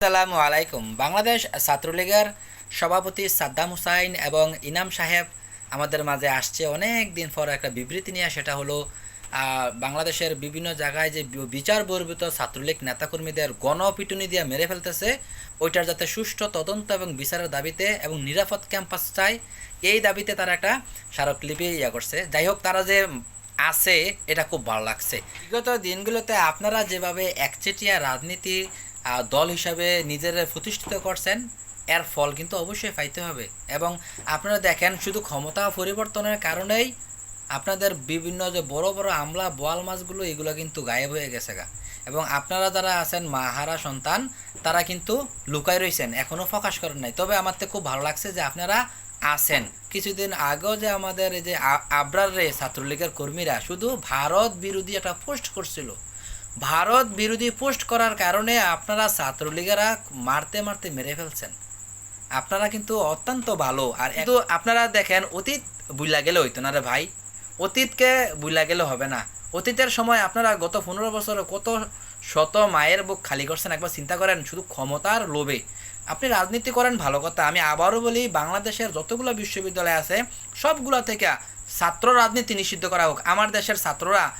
আসসালামু আলাইকুম। বাংলাদেশ ছাত্রলীগের সভাপতি সাদ্দাম হুসাইন এবং ইনাম সাহেব আমাদের মাঝে আসছে। অনেক দিন পর একটা বিবৃতি নিয়ে, সেটা হলো বাংলাদেশের বিভিন্ন জায়গায় যে বিচার বহির্ভূত ছাত্রলীগ নেতাকর্মীদের গণপিটুনি দিয়ে মেরে ফেলতেছে, ওইটার যাতে সুষ্ঠু তদন্ত এবং বিচারের দাবিতে এবং নিরাপদ ক্যাম্পাস চাই, এই দাবিতে তারা একটা স্মারকলিপি ইয়া করছে। যাই হোক, তারা যে আছে, এটা খুব ভালো লাগছে। বিগত দিনগুলোতে আপনারা যেভাবে একচেটিয়া রাজনীতি দল হিসাবে নিজের প্রতিষ্ঠিত করছেন, এর ফল কিন্তু অবশ্যই পাইতে হবে। এবং আপনারা দেখেন, শুধু ক্ষমতা পরিবর্তনের কারণেই আপনাদের বিভিন্ন যে বড় বড় আমলা বোয়াল মাছগুলো, এগুলো কিন্তু গায়েব হয়ে গেছে গা। এবং আপনারা যারা আছেন মাহারা সন্তান, তারা কিন্তু লুকায় রয়েছেন এখনও প্রকাশ করেন নাই। তবে আমার তো খুব ভালো লাগছে যে আপনারা আছেন। কিছুদিন আগেও যে আমাদের এই যে আবরার রে ছাত্রলীগের কর্মীরা শুধু ভারত বিরোধী একটা পোস্ট করছিল ভারত বিরোধী পোস্ট করার কারণে আপনারা ছাত্রলীগেরা মারতে মারতে মেরে ফেলছেন। আপনারা কিন্তু অত্যন্ত ভালো। আর কিন্তু আপনারা দেখেন, অতীত বুইলা গেলে হইতো না রে ভাই। অতীতকে বুইলা গেলে হবে না। অতীতের সময় আপনারা গত পনেরো বছরে কত শত মায়ের বুক খালি করছেন, একবার চিন্তা করেন, শুধু ক্ষমতার লোভে। আপনি রাজনীতি করেন, ভালো কথা। আমি আবারও বলি, বাংলাদেশের যতগুলো বিশ্ববিদ্যালয় আছে, সবগুলো থেকে ছাত্র রাজনীতি নিষিদ্ধ করা হোক। আমার দেশের ছাত্ররা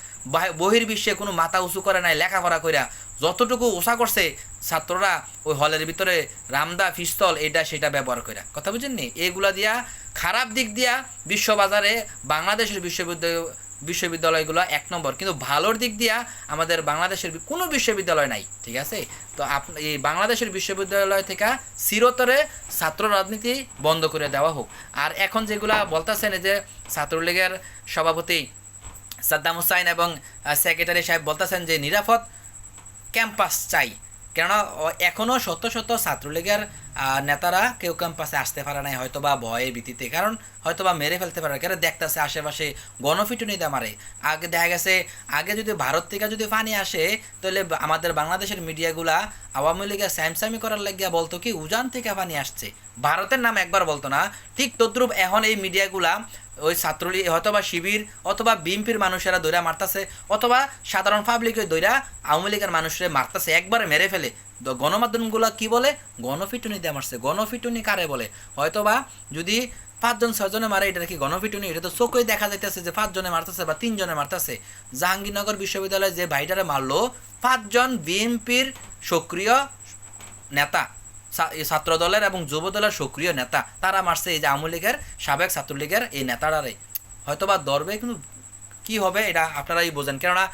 বহির্বিশ্বে কোনো মাথা উঁচু করে নাই, লেখাপড়া কইরা যতটুকু ওষা করছে ছাত্ররা ওই হলের ভিতরে রামদা, পিস্তল, এটা সেটা ব্যবহার করে কথা বুঝেননি? এগুলা দিয়া, খারাপ দিক দিয়া বিশ্ববাজারে বাংলাদেশের বিশ্ববিদ্যালয়, বিশ্ববিদ্যালয়গুলো এক নম্বর। কিন্তু ভালোর দিক দিয়া আমাদের বাংলাদেশের কোনো বিশ্ববিদ্যালয় নাই, ঠিক আছে? তো আপনি এই বাংলাদেশের বিশ্ববিদ্যালয় থেকে চিরতরে ছাত্র রাজনীতি বন্ধ করে দেওয়া হোক। আর এখন যেগুলা বলতেছেন যে ছাত্রলীগের সভাপতি সাদ্দাম হুসাইন এবং সেক্রেটারি সাহেব বলতেছেন যে নিরাপদ ক্যাম্পাস চাই। কেননা অ- এখনও শত শত ছাত্রলীগের নেতারা কেউ ক্যাম্পাসে আসতে পারে নাই হয়তো বা ভয়ে ভীতিতে কারণ হয়তো বা মেরে ফেলতে পারে। কারণ দেখতেছে আশেপাশে গণপিটুনিতে মারে। আগে দেখা গেছে, আগে যদি ভারত থেকে যদি পানি আসে, তাহলে আমাদের বাংলাদেশের মিডিয়াগুলা আওয়ামী লীগের স্যামসামি করার লাগিয়া বলতো কি, উজান থেকে পানি আসছে। ভারতের নাম একবার বলতো না। ঠিক তদ্রুপ এখন এই মিডিয়াগুলা ওই ছাত্রলীগ অথবা শিবির অথবা বিএনপির মানুষেরা দৈরা মারতাছে, অথবা সাধারণ পাবলিকের দৈরা আওয়ামী লীগের মানুষেরা মারতাছে, একবারে মেরে ফেলে। গণমাধ্যমগুলো কি বলে? গণপিটুনি দিয়ে মারছে। গণপিটুনি কারে বলে? হয়তোবা যদি পাঁচজন, ছয়জনে মারে, এটা কি গণপিটুনি এটা তো চোখেই দেখা যাইতেছে যে পাঁচজনে মারতেছে বা তিনজনে মারতেছে। জাহাঙ্গীরনগর বিশ্ববিদ্যালয়ে যে ভাইটারে মারলো, পাঁচজন বিএনপির সক্রিয় নেতা। ছাত্র দলের এবং যুব দলের সক্রিয় নেতা। তারা মারছে এই যে আওয়ামী লীগের সাবেক ছাত্রলীগের এই নেতারারে। হয়তোবা দরবে কিন্তু কি হবে এটা আপনারাই বোঝেন। কেননা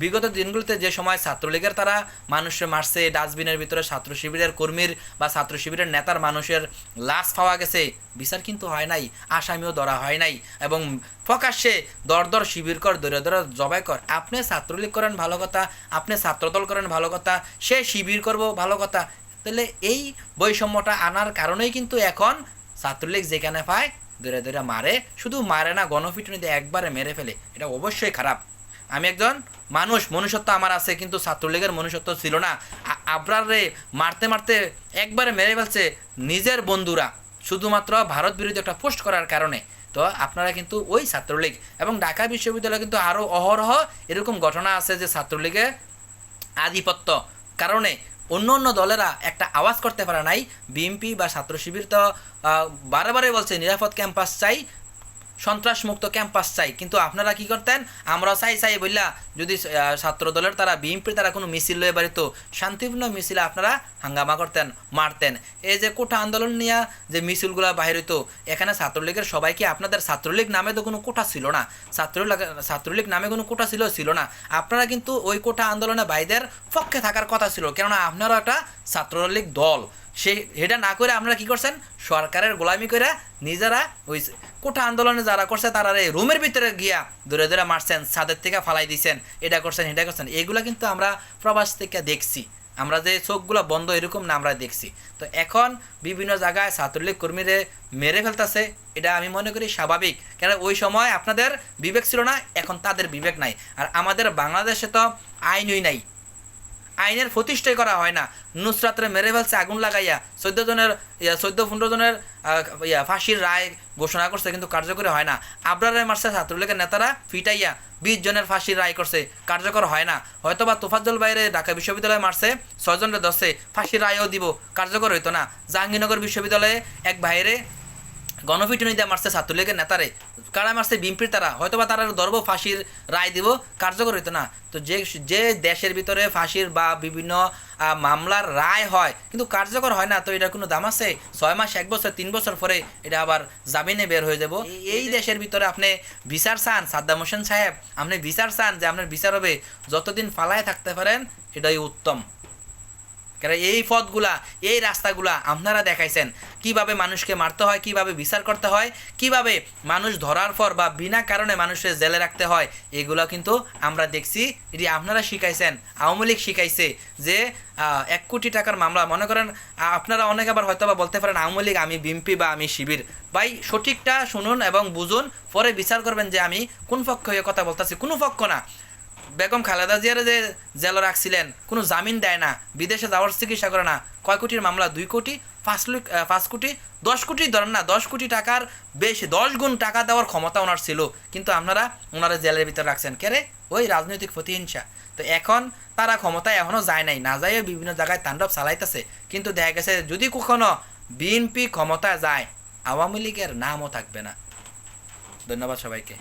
বিগত দিনগুলোতে যে সময় ছাত্রলীগের তারা মানুষে মারছে, ডাস্টবিনের ভিতরে ছাত্র শিবিরের কর্মীর বা ছাত্র শিবিরের নেতার মানুষের লাশ পাওয়া গেছে, বিচার কিন্তু হয় নাই, আসামিও ধরা হয় নাই এবং প্রকাশ্যে দর দর শিবির কর দরে দরে জবাই কর। আপনি ছাত্রলীগ করেন ভালো কথা, আপনি ছাত্রদল করেন ভালো কথা, সে শিবির করব ভালো কথা তাহলে এই বৈষম্যটা আনার কারণেই কিন্তু এখন ছাত্রলীগ যেখানে পায় দূরে দূরে মারে। শুধু মারে না, গণপিটুনিতে একবারে মেরে ফেলে। এটা অবশ্যই খারাপ। আমি একজন মানুষ, মনুষ্যত্ব আমার আছে, কিন্তু ছাত্রলীগের মনুষ্যত্ব ছিল না। আ- মারতে মারতে একবারে মেরে ফেলছে নিজের বন্ধুরা, শুধুমাত্র ভারত বিরোধী একটা পোস্ট করার কারণে। তো আপনারা কিন্তু ওই ছাত্রলীগ এবং ঢাকা বিশ্ববিদ্যালয়ে কিন্তু আরও অহরহ এরকম ঘটনা আছে যে ছাত্রলীগে আধিপত্য কারণে অন্য অন্য দলেরা একটা আওয়াজ করতে পারে নাই। বিএনপি বা ছাত্র শিবির তো বারে বলছে, নিরাপদ ক্যাম্পাস চাই সন্ত্রাসমুক্ত ক্যাম্পাস চাই। কিন্তু আপনারা কি করতেন? আমরা চাই চাই বললা যদি ছাত্র দলের তারা বিএনপির তারা কোনো মিছিল লয়ে বাড়িত, শান্তিপূর্ণ মিছিলে আপনারা হাঙ্গামা করতেন, মারতেন। এই যে কোঠা আন্দোলন নিয়ে যে মিছিলগুলো বাহির হইতো, এখানে ছাত্রলীগের সবাইকে আপনাদের ছাত্রলীগ নামে তো কোনো কোঠা ছিল না। ছাত্রলীগ ছাত্রলীগ নামে কোনো কোঠা ছিল ছিল না। আপনারা কিন্তু ওই কোঠা আন্দোলনে বাইদের পক্ষে থাকার কথা ছিল। কেননা আপনারা একটা ছাত্রলীগ দল। সে এটা না করে আপনারা কি করছেন? সরকারের গোলামি করে নিজেরা ওই কোঠা আন্দোলনে যারা করছে তারা এই রুমের ভিতরে গিয়া দূরে দূরে মারছেন, ছাদের থেকে ফালাই দিছেন, এটা করছেন এটা করছেন। এগুলো কিন্তু আমরা প্রবাস থেকে দেখছি। আমরা যে চোখগুলো বন্ধ এরকম না আমরা দেখছি। তো এখন বিভিন্ন জায়গায় ছাত্রলীগ কর্মীরে মেরে ফেলতেছে, এটা আমি মনে করি স্বাভাবিক। কেন ওই সময় আপনাদের বিবেক ছিল না, এখন তাদের বিবেক নাই। আর আমাদের বাংলাদেশে তো আইনই নাই। আইনের প্রতিষ্ঠাই করা হয় না। নুসরাতরে মেরে ফেলছে, আগুন লাগাইয়া। চোদ্দ জনের চোদ্দ, পনেরো জনের ইয়া, ফাঁসির রায় ঘোষণা করছে, কিন্তু কার্যকরী হয় না। আবরারে মারছে, ছাত্রলীগের নেতারা ফিটাইয়া বিশ জনের ফাঁসির রায় করছে, কার্যকর হয় না। হয়তো বা তোফাজ্জল বাইরে ঢাকা বিশ্ববিদ্যালয়ে মারছে ছয়জনের দশে ফাঁসির রায়ও দিব, কার্যকর হইতো না। জাহাঙ্গীরনগর বিশ্ববিদ্যালয়ে এক বাইরে গণপিটুনি দিয়ে মারছে ছাত্রলীগের নেতারে। কারা মারছে বিএনপির তারা? হয়তো বা তারা দর্ব ফাঁসির রায় দিব কার্যকর হইতো না। তো যে যে দেশের ভিতরে ফাঁসির বা বিভিন্ন মামলার রায় হয় কিন্তু কার্যকর হয় না তো এটার কোনো দাম আছে? ছয় মাস এক বছর তিন বছর পরে এটা আবার জামিনে বের হয়ে যাব। এই দেশের ভিতরে আপনি বিচার চান সাদ্দাম হোসেন সাহেব আপনি বিচার চান যে আপনার বিচার হবে। যতদিন ফালায় থাকতে পারেন এটাই উত্তম। কারণ এই পথগুলা, এই রাস্তাগুলা আপনারা দেখাইছেন। কীভাবে মানুষকে মারতে হয়, কীভাবে বিচার করতে হয়, কীভাবে মানুষ ধরার পর বা বিনা কারণে মানুষের জেলে রাখতে হয়, এগুলো কিন্তু আমরা দেখছি। এটি আপনারা শিখাইছেন, আওয়ামী লীগ শিখাইছে যে এক কোটি টাকার মামলা, মনে করেন আপনারা অনেক আবার হয়তো বা বলতে পারেন, আওয়ামী লীগ, আমি বিএমপি বা আমি শিবির। ভাই, সঠিকটা শুনুন এবং বুঝুন, পরে বিচার করবেন যে আমি কোন পক্ষ হয়ে কথা বলতেছি, কোনো পক্ষ না। বেগম খালেদা জিয়ারে যে জেলে রাখছিলেন, কোনো জামিন দেয় না, বিদেশে যাওয়ার চিকিৎসা করে না, কয় কোটির মামলা? দুই কোটি, পাঁচ পাঁচ কোটি, দশ কোটি ধরেন না, দশ কোটি টাকার বেশি, দশ গুণ টাকা দেওয়ার ক্ষমতা ওনার ছিল। কিন্তু আপনারা ওনারা জেলের ভিতরে রাখছেন। কেরে ওই রাজনৈতিক প্রতিহিংসা। তো এখন তারা ক্ষমতায় এখনও যায় নাই। না যায় বিভিন্ন জায়গায় তাণ্ডব চালাইতেছে। কিন্তু দেখা গেছে, যদি কখনো বিএনপি ক্ষমতা যায়, আওয়ামী লীগের নামও থাকবে না। ধন্যবাদ সবাইকে।